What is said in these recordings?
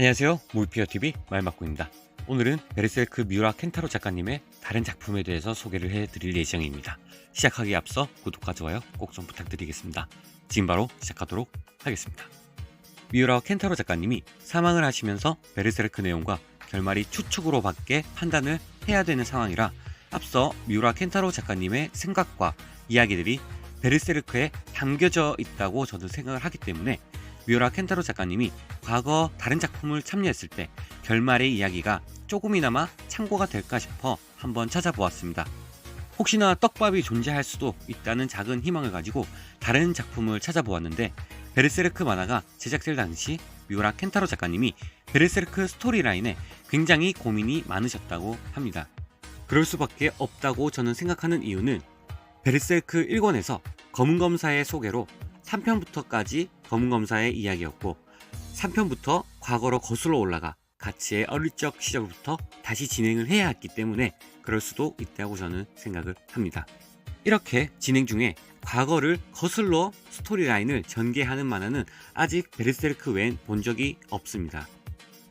안녕하세요. 몰피어TV 말맞고입니다. 오늘은 베르셀크 미우라 켄타로 작가님의 다른 작품에 대해서 소개를 해드릴 예정입니다. 시작하기에 앞서 구독과 좋아요 꼭 좀 부탁드리겠습니다. 지금 바로 시작하도록 하겠습니다. 미우라 켄타로 작가님이 사망을 하시면서 베르세르크 내용과 결말이 추측으로 밖에 판단을 해야 되는 상황이라 앞서 미우라 켄타로 작가님의 생각과 이야기들이 베르세르크에 담겨져 있다고 저도 생각을 하기 때문에 미우라 켄타로 작가님이 과거 다른 작품을 참여했을 때 결말의 이야기가 조금이나마 참고가 될까 싶어 한번 찾아보았습니다. 혹시나 떡밥이 존재할 수도 있다는 작은 희망을 가지고 다른 작품을 찾아보았는데 베르세르크 만화가 제작될 당시 미우라 켄타로 작가님이 베르세르크 스토리라인에 굉장히 고민이 많으셨다고 합니다. 그럴 수밖에 없다고 저는 생각하는 이유는 베르세르크 1권에서 검은검사의 소개로 3편부터까지 검은검사의 이야기였고 3편부터 과거로 거슬러 올라가 가치의 어릴 적 시절부터 다시 진행을 해야 했기 때문에 그럴 수도 있다고 저는 생각을 합니다. 이렇게 진행 중에 과거를 거슬러 스토리라인을 전개하는 만화는 아직 베르세르크 외엔 본 적이 없습니다.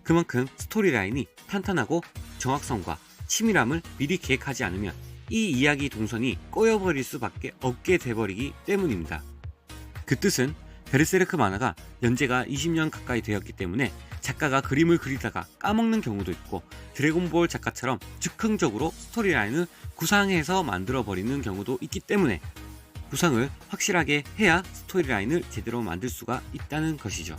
그만큼 스토리라인이 탄탄하고 정확성과 치밀함을 미리 계획하지 않으면 이 이야기 동선이 꼬여버릴 수밖에 없게 돼버리기 때문입니다. 그 뜻은 베르세르크 만화가 연재가 20년 가까이 되었기 때문에 작가가 그림을 그리다가 까먹는 경우도 있고 드래곤볼 작가처럼 즉흥적으로 스토리라인을 구상해서 만들어버리는 경우도 있기 때문에 구상을 확실하게 해야 스토리라인을 제대로 만들 수가 있다는 것이죠.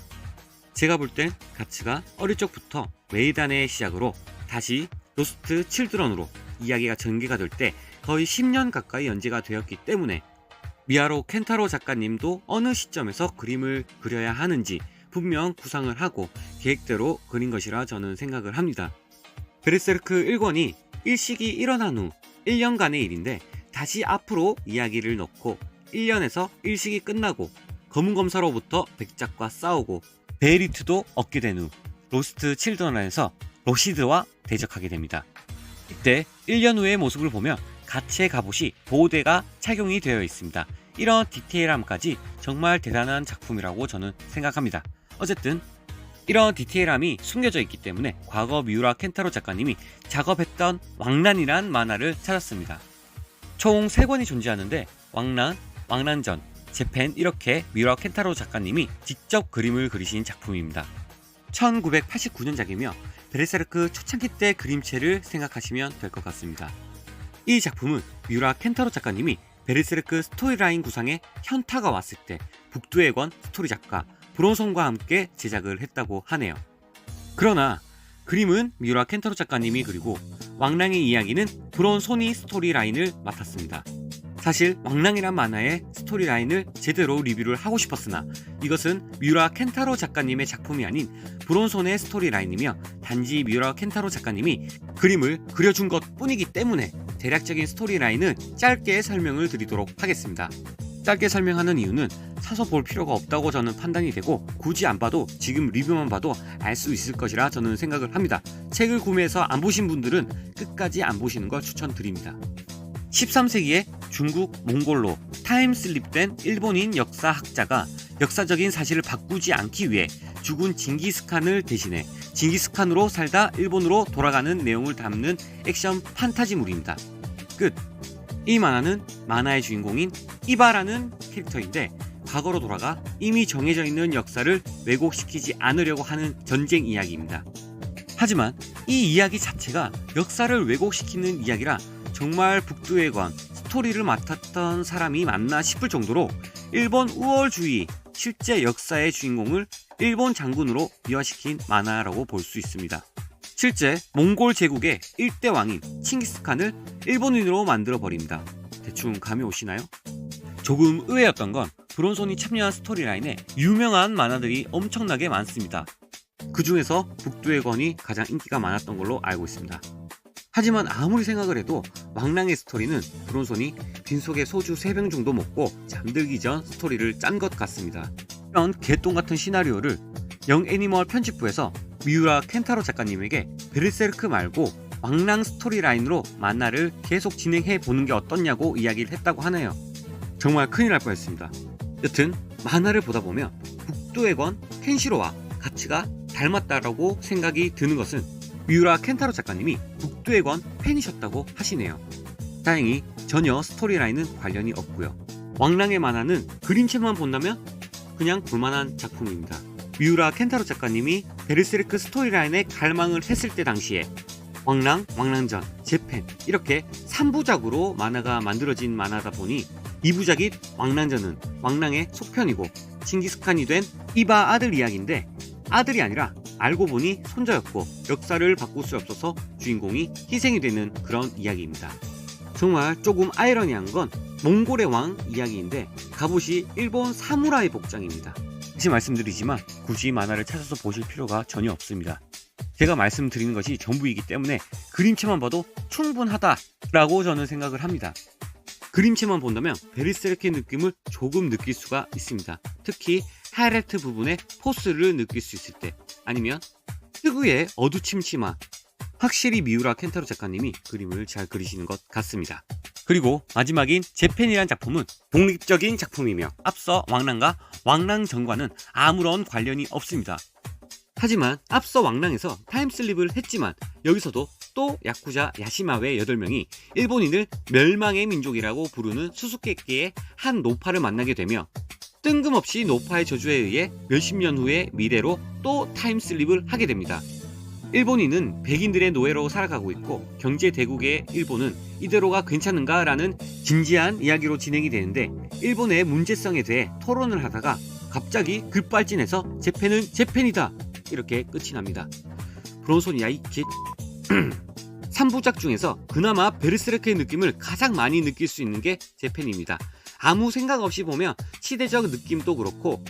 제가 볼 땐 가츠가 어릴 적부터 메이단의 시작으로 다시 로스트 칠드런으로 이야기가 전개가 될 때 거의 10년 가까이 연재가 되었기 때문에 미아로 켄타로 작가님도 어느 시점에서 그림을 그려야 하는지 분명 구상을 하고 계획대로 그린 것이라 저는 생각을 합니다. 베르세르크 1권이 일식이 일어난 후 1년간의 일인데 다시 앞으로 이야기를 넣고 1년에서 일식이 끝나고 검은 검사로부터 백작과 싸우고 베리트도 얻게 된 후 로스트 칠드런에서 로시드와 대적하게 됩니다. 이때 1년 후의 모습을 보면 가치의 갑옷이 보호대가 착용이 되어 있습니다. 이런 디테일함까지 정말 대단한 작품이라고 저는 생각합니다. 어쨌든 이런 디테일함이 숨겨져 있기 때문에 과거 미우라 켄타로 작가님이 작업했던 왕란이란 만화를 찾았습니다. 총 3권이 존재하는데 왕란, 왕란전, 재팬 이렇게 미우라 켄타로 작가님이 직접 그림을 그리신 작품입니다. 1989년작이며 베르세르크 초창기 때 그림체를 생각하시면 될 것 같습니다. 이 작품은 미우라 켄타로 작가님이 베르세르크 스토리라인 구상에 현타가 왔을 때 북두의 권 스토리 작가 브론손과 함께 제작을 했다고 하네요. 그러나 그림은 미우라 켄타로 작가님이 그리고 왕랑의 이야기는 브론손이 스토리라인을 맡았습니다. 사실 왕랑이란 만화의 스토리라인을 제대로 리뷰를 하고 싶었으나 이것은 미우라 켄타로 작가님의 작품이 아닌 브론손의 스토리라인이며 단지 미우라 켄타로 작가님이 그림을 그려준 것 뿐이기 때문에 대략적인 스토리라인은 짧게 설명을 드리도록 하겠습니다. 짧게 설명하는 이유는 사서 볼 필요가 없다고 저는 판단이 되고 굳이 안 봐도 지금 리뷰만 봐도 알 수 있을 것이라 저는 생각을 합니다. 책을 구매해서 안 보신 분들은 끝까지 안 보시는 걸 추천드립니다. 13세기에 중국 몽골로 타임슬립된 일본인 역사학자가 역사적인 사실을 바꾸지 않기 위해 죽은 징기스칸을 대신해 징기스칸으로 살다 일본으로 돌아가는 내용을 담는 액션 판타지물입니다. 끝. 이 만화는 만화의 주인공인 이바라는 캐릭터인데 과거로 돌아가 이미 정해져 있는 역사를 왜곡시키지 않으려고 하는 전쟁 이야기입니다. 하지만 이 이야기 자체가 역사를 왜곡시키는 이야기라 정말 북두의 관 스토리를 맡았던 사람이 맞나 싶을 정도로 일본 우월주의 실제 역사의 주인공을 일본 장군으로 미화시킨 만화라고 볼 수 있습니다. 실제 몽골 제국의 일대 왕인 칭기스칸을 일본인으로 만들어 버립니다. 대충 감이 오시나요? 조금 의외였던 건 브론손이 참여한 스토리라인에 유명한 만화들이 엄청나게 많습니다. 그 중에서 북두의 권이 가장 인기가 많았던 걸로 알고 있습니다. 하지만 아무리 생각을 해도 왕랑의 스토리는 브론손이 빈속에 소주 3병 정도 먹고 잠들기 전 스토리를 짠 것 같습니다. 이런 개똥 같은 시나리오를 영 애니멀 편집부에서 미우라 켄타로 작가님에게 베르세르크 말고 왕랑 스토리라인으로 만화를 계속 진행해 보는 게 어떻냐고 이야기를 했다고 하네요. 정말 큰일 날 뻔했습니다. 여튼 만화를 보다 보면 북두의 권 켄시로와 가츠가 닮았다라고 생각이 드는 것은 미우라 켄타로 작가님이 북두의 권 팬이셨다고 하시네요. 다행히 전혀 스토리라인은 관련이 없고요. 왕랑의 만화는 그림체만 본다면 그냥 볼만한 작품입니다. 미우라 켄타로 작가님이 베르세르크 스토리라인에 갈망을 했을 때 당시에 왕랑, 왕랑전, 재팬 이렇게 3부작으로 만화가 만들어진 만화다 보니 2부작인 왕랑전은 왕랑의 속편이고 징기스칸이 된 이바 아들 이야기인데 아들이 아니라 알고 보니 손자였고 역사를 바꿀 수 없어서 주인공이 희생이 되는 그런 이야기입니다. 정말 조금 아이러니한 건 몽골의 왕 이야기인데 갑옷이 일본 사무라이 복장입니다. 다시 말씀드리지만 굳이 만화를 찾아서 보실 필요가 전혀 없습니다. 제가 말씀드리는 것이 전부이기 때문에 그림체만 봐도 충분하다라고 저는 생각을 합니다. 그림체만 본다면 베르세르크의 느낌을 조금 느낄 수가 있습니다. 특히 하이라이트 부분의 포스를 느낄 수 있을 때 아니면 특유의 어두침침함 확실히 미우라 켄타로 작가님이 그림을 잘 그리시는 것 같습니다. 그리고 마지막인 재팬이란 작품은 독립적인 작품이며 앞서 왕랑과 왕랑전과는 아무런 관련이 없습니다. 하지만 앞서 왕랑에서 타임슬립을 했지만 여기서도 또 야쿠자 야시마웨 8명이 일본인을 멸망의 민족이라고 부르는 수수께끼의 한 노파를 만나게 되며 뜬금없이 노파의 저주에 의해 몇십 년 후의 미래로 또 타임슬립을 하게 됩니다. 일본인은 백인들의 노예로 살아가고 있고 경제 대국의 일본은 이대로가 괜찮은가 라는 진지한 이야기로 진행이 되는데 일본의 문제성에 대해 토론을 하다가 갑자기 급발진해서 재팬은 재팬이다 이렇게 끝이 납니다. 브론손이야 이 개... 3부작 중에서 그나마 베르세르크의 느낌을 가장 많이 느낄 수 있는 게 재팬입니다. 아무 생각 없이 보면 시대적 느낌도 그렇고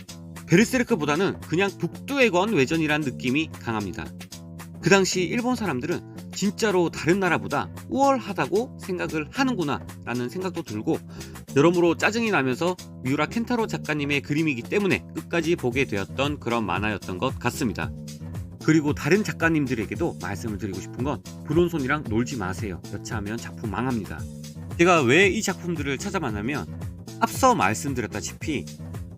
베르세르크보다는 그냥 북두의 권 외전이란 느낌이 강합니다. 그 당시 일본 사람들은 진짜로 다른 나라보다 우월하다고 생각을 하는구나 라는 생각도 들고 여러모로 짜증이 나면서 미우라 켄타로 작가님의 그림이기 때문에 끝까지 보게 되었던 그런 만화였던 것 같습니다. 그리고 다른 작가님들에게도 말씀을 드리고 싶은 건 브론손이랑 놀지 마세요. 여차하면 작품 망합니다. 제가 왜 이 작품들을 찾아봤냐면 앞서 말씀드렸다시피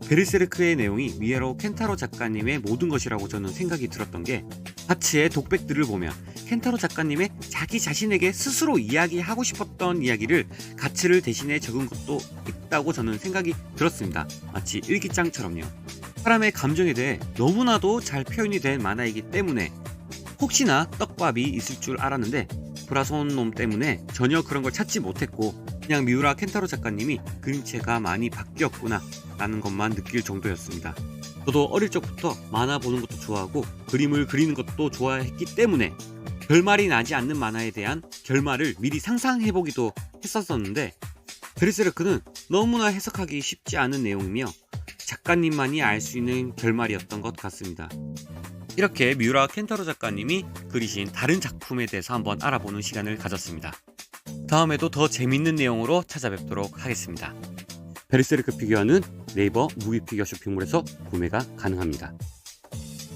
베르세르크의 내용이 미에로 켄타로 작가님의 모든 것이라고 저는 생각이 들었던 게 하츠의 독백들을 보면 켄타로 작가님의 자기 자신에게 스스로 이야기하고 싶었던 이야기를 가츠를 대신해 적은 것도 있다고 저는 생각이 들었습니다. 마치 일기장처럼요. 사람의 감정에 대해 너무나도 잘 표현이 된 만화이기 때문에 혹시나 떡밥이 있을 줄 알았는데 브라손 놈 때문에 전혀 그런 걸 찾지 못했고 그냥 미우라 켄타로 작가님이 그림체가 많이 바뀌었구나 라는 것만 느낄 정도였습니다. 저도 어릴 적부터 만화 보는 것도 좋아하고 그림을 그리는 것도 좋아했기 때문에 결말이 나지 않는 만화에 대한 결말을 미리 상상해보기도 했었었는데 베르세르크는 너무나 해석하기 쉽지 않은 내용이며 작가님만이 알 수 있는 결말이었던 것 같습니다. 이렇게 미우라 켄타로 작가님이 그리신 다른 작품에 대해서 한번 알아보는 시간을 가졌습니다. 다음에도 더 재밌는 내용으로 찾아뵙도록 하겠습니다. 베르세르크 피규어는 네이버 무비 피규어 쇼핑몰에서 구매가 가능합니다.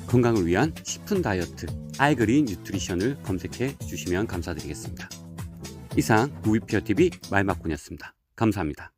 건강을 위한 10분 다이어트 아이그린 뉴트리션을 검색해 주시면 감사드리겠습니다. 이상 무비피어 TV 말마꾼이었습니다. 감사합니다.